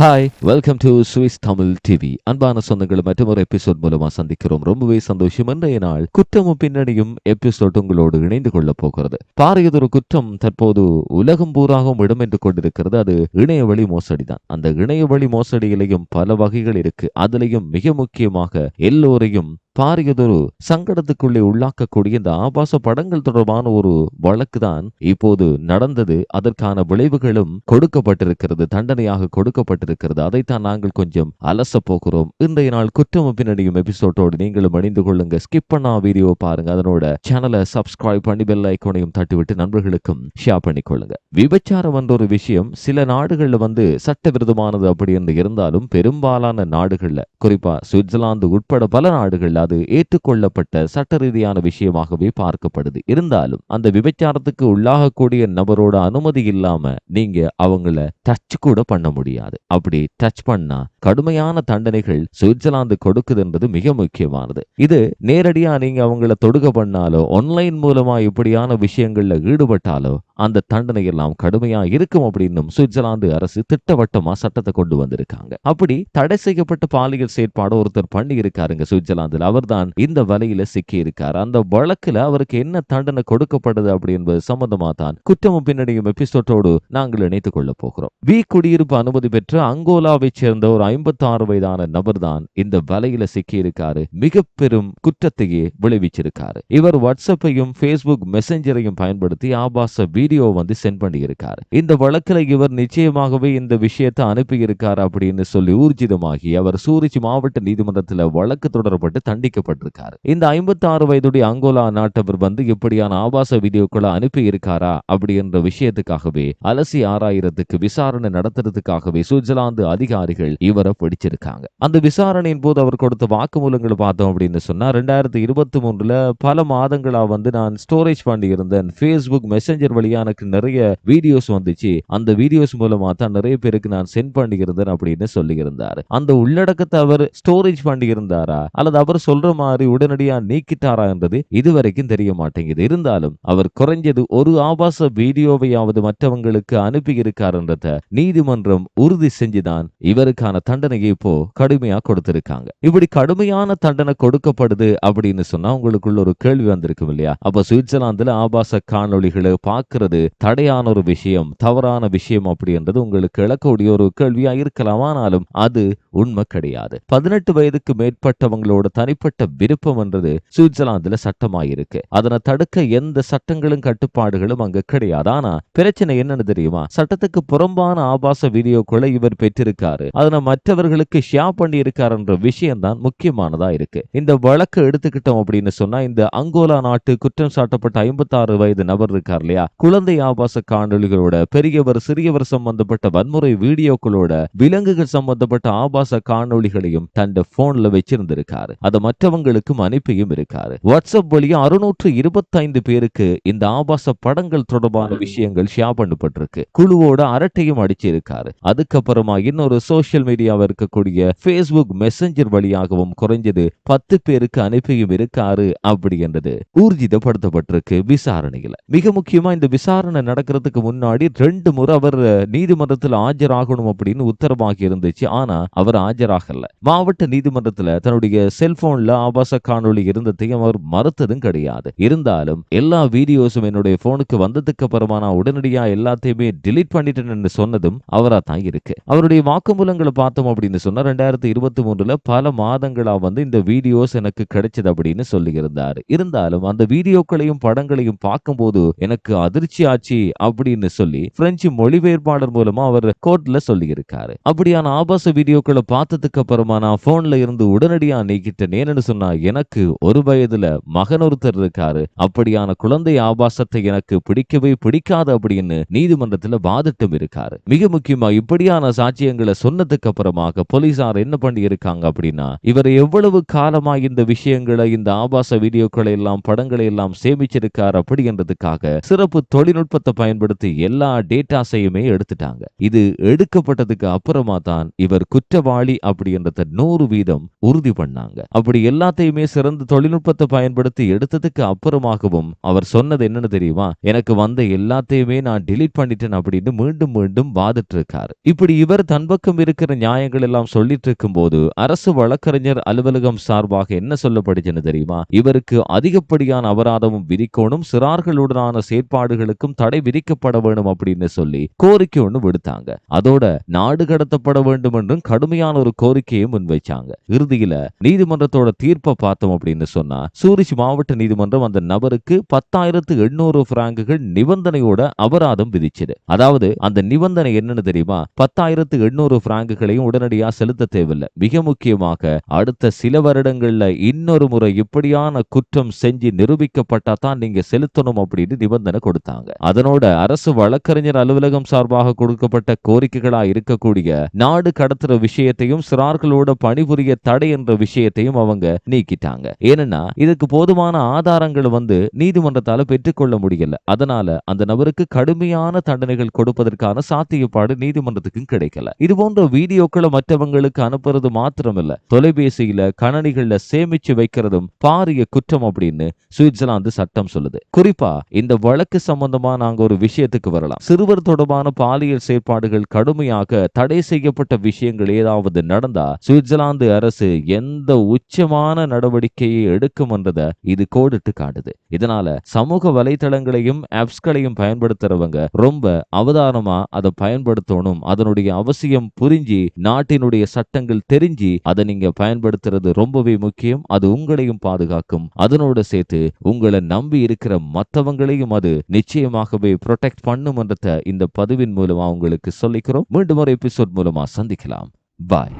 hi welcome to Swiss Tamil TV அன்பான சொந்தங்கள் மற்றும் ஒரு எபிசோட் மூலமா சந்திக்கிறோம். ரொம்பவே சந்தோஷம். இன்றைய நாள் குற்றமும் பின்னணியும் எபிசோட் உங்களோடு இணைந்து கொள்ள போகிறது. பாரியதொரு குற்றம் தற்போது உலகம் பூராகவும் இடம்பெற்று கொண்டிருக்கிறது. அது இணைய வழி மோசடி தான் அந்த இணைய வழி மோசடியிலையும் பல வகைகள் இருக்கு. அதுலயும் மிக முக்கியமாக எல்லோரையும் பாரியதொரு சங்கடத்துக்குள்ளே உள்ளாக்கக்கூடிய இந்த ஆபாச படங்கள் தொடர்பான ஒரு வழக்கு தான் இப்போது நடந்தது. அதற்கான விளைவுகளும் கொடுக்கப்பட்டிருக்கிறது. தண்டனையாக கொடுக்கப்பட்டிருக்கிறது. அதைத்தான் நாங்கள் கொஞ்சம் அலச போகிறோம். இன்றைய நாள் குற்றம் பின்னணியும் எபிசோட்டோடு நீங்களும் அணிந்து கொள்ளுங்க ஸ்கிப் பண்ணா வீடியோ பாருங்க. அதனோட சேனலை சப்ஸ்கிரைப் பண்ணி பெல் ஐக்கோனையும் தட்டிவிட்டு நண்பர்களுக்கும் ஷேர் பண்ணிக்கொள்ளுங்க விபச்சாரம் என்ற ஒரு விஷயம் சில நாடுகள்ல வந்து சட்டவிரோதமானது அப்படி என்று இருந்தாலும் பெரும்பாலான நாடுகள்ல குறிப்பா சுவிட்சர்லாந்து உட்பட பல நாடுகள்ல அது ஏற்றுக்கொள்ளப்பட்ட சட்ட ரீதியான விஷயமாகவே பார்க்கப்படுது. இருந்தாலும் அந்த விபச்சாரத்துக்கு உள்ளாகக்கூடிய நபரோட அனுமதி இல்லாம நீங்க அவங்கள டச் கூட பண்ண முடியாது. அப்படி டச் பண்ணா கடுமையான தண்டனைகள் சுவிட்சர்லாந்து கொடுக்குது என்பது மிக முக்கியமானது. இது நேரடியா நீங்க அவங்கள தொடுக பண்ணாலோ ஆன்லைன் மூலமா இப்படியான விஷயங்கள்ல ஈடுபட்டாலோ அந்த தண்டனை எல்லாம் கடுமையா இருக்கும் அப்படின்னும் சுவிட்சர்லாந்து அரசு திட்டவட்டமா சட்டத்தை கொண்டு வந்திருக்காங்க. அப்படி தடை செய்யப்பட்ட பாலியல் செயற்பாடு ஒருத்தர் பண்ணி இருக்காருங்க சுவிட்சர்லாந்துல. அவர்தான் இந்த வலையில சிக்கி இருக்கார் அந்த வழக்குல அவருக்கு என்ன தண்டனை கொடுக்கப்படுது அப்படி என்பது சம்பந்தமா தான் குற்றமும் பின்னணியும் எபிசோட்டோடு நாங்கள் இணைத்துக் கொள்ள போகிறோம். வி குடியிருப்பு அனுமதி பெற்ற அங்கோலாவை சேர்ந்த ஒரு ஐம்பத்தி ஆறு வயதான நபர் தான் இந்த வலையில சிக்கி இருக்காரு மிக பெரும் குற்றத்தையே விளைவிச்சிருக்காரு. இவர் வாட்ஸ்அப்பையும் ஃபேஸ்புக் மெசஞ்சரையும் பயன்படுத்தி ஆபாச வீடியோ வந்து சென்ட் பண்ணி இந்த வழக்கில் இவர் நிச்சயமாகவே இந்த விஷயத்தை அனுப்பியிருக்கார் அப்படின்னு சொல்லி ஊர்ஜிதமாகி அவர் சூரிச் மாவட்ட நீதிமன்றத்தில் வழக்கு தொடரப்பட்டு தண்டிக்கப்பட்டிருக்கார். இந்த ஐம்பத்தி ஆறு வயதுடைய அங்கோலா நாட்டவர் வந்து இப்படியான ஆபாச வீடியோக்களை அனுப்பி இருக்காரா என்ற விஷயத்துக்காகவே அலசி ஆராயிரத்துக்கு விசாரணை நடத்துறதுக்காகவே சுவிட்சர்லாந்து அதிகாரிகள் இவரை பிடிச்சிருக்காங்க. அந்த விசாரணையின் போது அவர் கொடுத்த வாக்குமூலங்களை பார்த்தோம் அப்படின்னு சொன்னா ரெண்டாயிரத்தி இருபத்தி மூணுல பல மாதங்களா வந்து நான் ஸ்டோரேஜ் பண்ணி இருந்தேன் ஃபேஸ்புக் மெசஞ்சர் வழியா எனக்கு நிறைய வீடியோஸ் வந்துச்சு. அந்த வீடியோஸ் மூலமா தான் நிறைய பேருக்கு நான் சென்ட் பண்ணியிருந்தேன் அப்படின்னு சொல்லியிருந்தார். அந்த உள்ளடக்கத்தை அவர் ஸ்டோரேஜ் பண்ணியிருந்தாரா? அல்லது அவர் சொல்ற மாதிரி உடனடியா நீக்கிட்டாரா என்றது இதுவரைக்கும் தெரிய மாட்டேங்குது. இருந்தாலும் அவர் குறைஞ்சது ஒரு ஆபாச வீடியோவையாவது மற்றவங்களுக்கு அனுப்பி இருக்காருன்றத நீதிமன்றம் உறுதி செஞ்சுதான் இவருக்கான தண்டனையை இப்போ கடுமையா கொடுத்திருக்காங்க. இப்படி கடுமையான தண்டனை கொடுக்கப்படுது அப்படின்னு சொன்னா உங்களுக்குள்ள ஒரு கேள்வி வந்திருக்கும் இல்லையா? அப்ப சுவிட்சர்லாந்துல ஆபாச காணொளிகளை பார்க்கிறது தடையான ஒரு விஷயம் தவறான விஷயம் அப்படின்றது உங்களுக்கு இழக்கக்கூடிய ஒரு கேள்வியா இருக்கலாம். ஆனாலும் அது உண்மை கிடையாது. பதினெட்டு வயதுக்கு மேற்பட்டவங்களோட தனிப்பட்ட விருப்பம் என்றது சுவிட்சர்லாந்துல சட்டமாயிருக்கு. அதனை தடுக்க எந்த சட்டங்களும் கட்டுப்பாடுகளும் அங்க கிடையாது. ஆனா பிரச்சனை என்னன்னு தெரியுமா? சட்டத்துக்கு புறம்பான ஆபாச வீடியோக்களை இவர் பெற்றிருக்காரு. அதனை மற்றவர்களுக்கு ஷேர் பண்ணி இருக்காருன்ற விஷயம் தான் முக்கியமானதா இருக்கு. இந்த வழக்கு எடுத்துக்கிட்டோம் அப்படின்னு சொன்னா இந்த அங்கோலா நாட்டு குற்றம் சாட்டப்பட்ட ஐம்பத்தாறு வயது நபர் இருக்கார் இல்லையா? குல குழந்தை ஆபாச காணொலிகளோட பெரியவர் சிறியவர் சம்பந்தப்பட்ட வன்முறை வீடியோக்களோட விலங்குகள் சம்பந்தப்பட்ட ஆபாச காணொலிகளையும் தன் போன்ல வச்சிருந்திருக்காரு. அதை மற்றவங்களுக்கும் அனுப்பியும் இருக்காரு. வாட்ஸ்அப் வழியா அறுநூற்று இருபத்தைந்து பேருக்கு இந்த ஆபாச படங்கள் தொடர்பான விஷயங்கள் ஷேர் பண்ணப்பட்டிருக்கு. குழுவோட அரட்டையும் அடிச்சிருக்காரு. அதுக்கப்புறமா இன்னொரு சோசியல் மீடியாவில் இருக்கக்கூடிய பேஸ்புக் மெசஞ்சர் வழியாகவும் குறைஞ்சது பத்து பேருக்கு அனுப்பியும் இருக்காரு அப்படின்றது ஊர்ஜிதப்படுத்தப்பட்டிருக்கு விசாரணையில. மிக முக்கியமா இந்த விசாரணை நடக்கிறதுக்கு முன்னாடி ரெண்டு முறை அவர் நீதிமன்றத்தில் ஆஜராகணும் அப்படின்னு உத்தரவாகி இருந்துச்சு. ஆனா அவர் ஆஜராகல. மாவட்ட நீதிமன்றத்துல தன்னுடைய செல்போன்ல ஆபாச காணொளி இருந்ததையும் அவர் மறுத்ததும் கிடையாது. இருந்தாலும் எல்லா வீடியோஸும் என்னுடைய போனுக்கு வந்ததுக்கு அப்புறமா நான் உடனடியா எல்லாத்தையுமே டிலீட் பண்ணிட்டேன்னு சொன்னதும் அவரா தான் இருக்கு. அவருடைய வாக்குமூலங்களை பார்த்தோம் அப்படின்னு சொன்னா ரெண்டாயிரத்தி இருபத்தி மூணுல பல மாதங்களா வந்து இந்த வீடியோஸ் எனக்கு கிடைச்சது அப்படின்னு சொல்லி இருந்தார் இருந்தாலும் அந்த வீடியோக்களையும் படங்களையும் பார்க்கும்போது எனக்கு அதிர்ச்சி அதிர்ச்சி ஆச்சு அப்படின்னு சொல்லி பிரெஞ்சு மொழிபெயர்ப்பாளர் மூலமா அவர் கோர்ட்ல சொல்லி இருக்காரு அப்படியான ஆபாச வீடியோக்களை பார்த்ததுக்கு அப்புறமா நான் போன்ல இருந்து உடனடியா நீக்கிட்டேன் ஏன்னு சொன்னா எனக்கு ஒரு வயதுல மகன் ஒருத்தர் இருக்காரு. அப்படியான குழந்தை ஆபாசத்தை எனக்கு பிடிக்கவே பிடிக்காது அப்படின்னு நீதிமன்றத்துல வாதிட்டும் இருக்காரு. மிக முக்கியமா இப்படியான சாட்சியங்களை சொன்னதுக்கு அப்புறமாக போலீசார் என்ன பண்ணி இருக்காங்க அப்படின்னா இவர் எவ்வளவு காலமா இந்த விஷயங்களை இந்த ஆபாச வீடியோக்களை எல்லாம் படங்களை எல்லாம் சேமிச்சிருக்கார் அப்படின்றதுக்காக சிறப்பு தொழில்நுட்பத்தை பயன்படுத்தி எல்லா டேட்டாஸையுமே எடுத்துட்டாங்க. இது எடுக்கப்பட்டதுக்கு அப்புறமா தான் இவர் குற்றவாளி அப்படின்றத நூறு வீதம் உறுதி பண்ணாங்க. அப்படி எல்லாத்தையுமே சிறந்த தொழில்நுட்பத்தை பயன்படுத்தி எடுத்ததுக்கு அப்புறமாகவும் அவர் சொன்னது என்னன்னு தெரியுமா? எனக்கு வந்த எல்லாத்தையுமே நான் டிலீட் பண்ணிட்டேன் அப்படின்னு மீண்டும் மீண்டும் வாதிட்டு இருக்காரு இப்படி இவர் தன் பக்கம் இருக்கிற நியாயங்கள் எல்லாம் சொல்லிட்டு இருக்கும் போது அரசு வழக்கறிஞர் அலுவலகம் சார்பாக என்ன சொல்லப்படுச்சுன்னு தெரியுமா? இவருக்கு அதிகப்படியான அபராதமும் விதிக்கணும் சிறார்களுடனான செயற்பாடுகள் செயற்பாடுகளுக்கும் தடை விதிக்கப்பட வேண்டும் அப்படின்னு சொல்லி கோரிக்கை ஒன்று விடுத்தாங்க. அதோட நாடு கடத்தப்பட வேண்டும் என்றும் கடுமையான ஒரு கோரிக்கையை முன்வைச்சாங்க. இறுதியில நீதிமன்றத்தோட தீர்ப்பை பார்த்தோம் அப்படின்னு சொன்னா சூரிச் மாவட்ட நீதிமன்றம் அந்த நபருக்கு பத்தாயிரத்து எண்ணூறு பிராங்குகள் நிபந்தனையோட அபராதம் விதிச்சது. அதாவது அந்த நிபந்தனை என்னன்னு தெரியுமா? பத்தாயிரத்து எண்ணூறு பிராங்குகளையும் உடனடியா செலுத்த தேவையில்லை. மிக முக்கியமாக அடுத்த சில வருடங்கள்ல இன்னொரு முறை இப்படியான குற்றம் செஞ்சு நிரூபிக்கப்பட்டா தான் நீங்க செலுத்தணும் அப்படின்னு நிபந்தனை கொடுத்தாங்க. அதனோட அரசு வழக்கறிஞர் அலுவலகம் சார்பாக கொடுக்கப்பட்ட கோரிக்கைகளா இருக்கக்கூடிய நாடு கடத்துற விஷயத்தையும் சிறார்களோட பணிபுரிய தடை என்ற விஷயத்தையும் அவங்க நீக்கிட்டாங்க. ஏன்னா இதுக்கு போதுமான ஆதாரங்கள் வந்து நீதிமன்றத்தால பெற்றுக்கொள்ள முடியல. அதனால அந்த நபருக்கு கடுமையான தண்டனைகள் கொடுப்பதற்கான சாத்தியப்பாடு நீதிமன்றத்துக்கும் கிடைக்கல. இது போன்ற வீடியோக்களை மற்றவங்களுக்கு அனுப்புறது மாத்திரமில்ல. தொலைபேசியில கணனிகள்ல சேமிச்சு வைக்கிறதும் பாரிய குற்றம் அப்படின்னு சுவிட்சர்லாந்து சட்டம் சொல்லுது. குறிப்பா இந்த வழக்கு சம்பந்தமா நாங்க ஒரு விஷயத்துக்கு வரலாம். சிறுவர் தொடர்பான பாலியல் செயற்பாடுகள் கடுமையாக தடை செய்யப்பட்ட விஷயங்கள் ஏதாவது நடந்தா சுவிட்சர்லாந்து அரசு எந்த உச்சமான நடவடிக்கையை எடுக்கும் என்றதை இது கோடிட்டு காட்டுது. இதனால சமூக வலைதளங்களையும் ஆப்ஸ்களையும் பயன்படுத்துறவங்க ரொம்ப அவதானமா அதை பயன்படுத்தணும். அதனுடைய அவசியம் புரிஞ்சு நாட்டினுடைய சட்டங்கள் தெரிஞ்சு அதை நீங்க பயன்படுத்துறது ரொம்பவே முக்கியம். அது உங்களையும் பாதுகாக்கும். அதனோட சேர்த்து உங்களை நம்பி இருக்கிற மத்தவங்களையும் அது நிச்சயமாகவே ப்ரொடெக்ட் பண்ணும் இந்த பதிவின் மூலமா உங்களுக்கு சொல்லிக்கிறோம். மீண்டும் ஒரு எபிசோட் மூலமா சந்திக்கலாம். பாய்